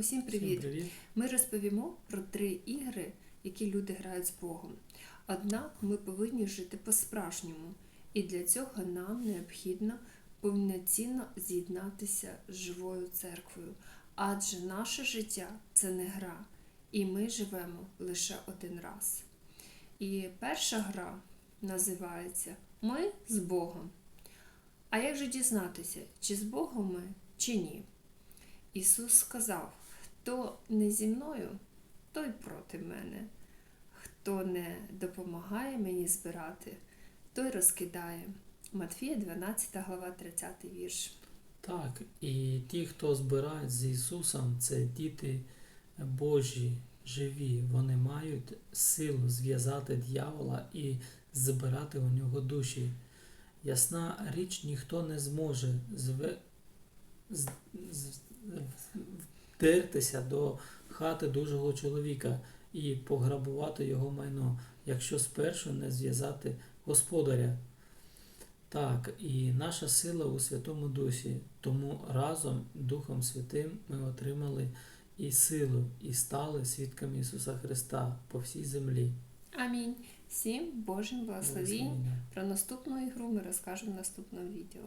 Усім привіт! Всім привіт. Ми розповімо про три ігри, які люди грають з Богом. Однак ми повинні жити по-справжньому, і для цього нам необхідно повноцінно з'єднатися з живою церквою, адже наше життя це не гра, і ми живемо лише один раз. І перша гра називається Ми з Богом. А як же дізнатися, чи з Богом ми, чи ні? Ісус сказав: хто не зі мною, той проти мене. Хто не допомагає мені збирати, той розкидає. Матфія 12 глава 30 вірш. Так, і ті, хто збирають з Ісусом, це діти Божі, живі. Вони мають силу зв'язати дьявола і збирати у нього душі. Ясна річ, ніхто не зможе зве... з... з... вдертися до хати дужого чоловіка і пограбувати його майно, якщо спершу не зв'язати господаря. Так, і наша сила у Святому Дусі. Тому разом Духом Святим ми отримали і силу, і стали свідками Ісуса Христа по всій землі. Амінь. Всім Божим благословінь. Про наступну ігру ми розкажемо в наступному відео.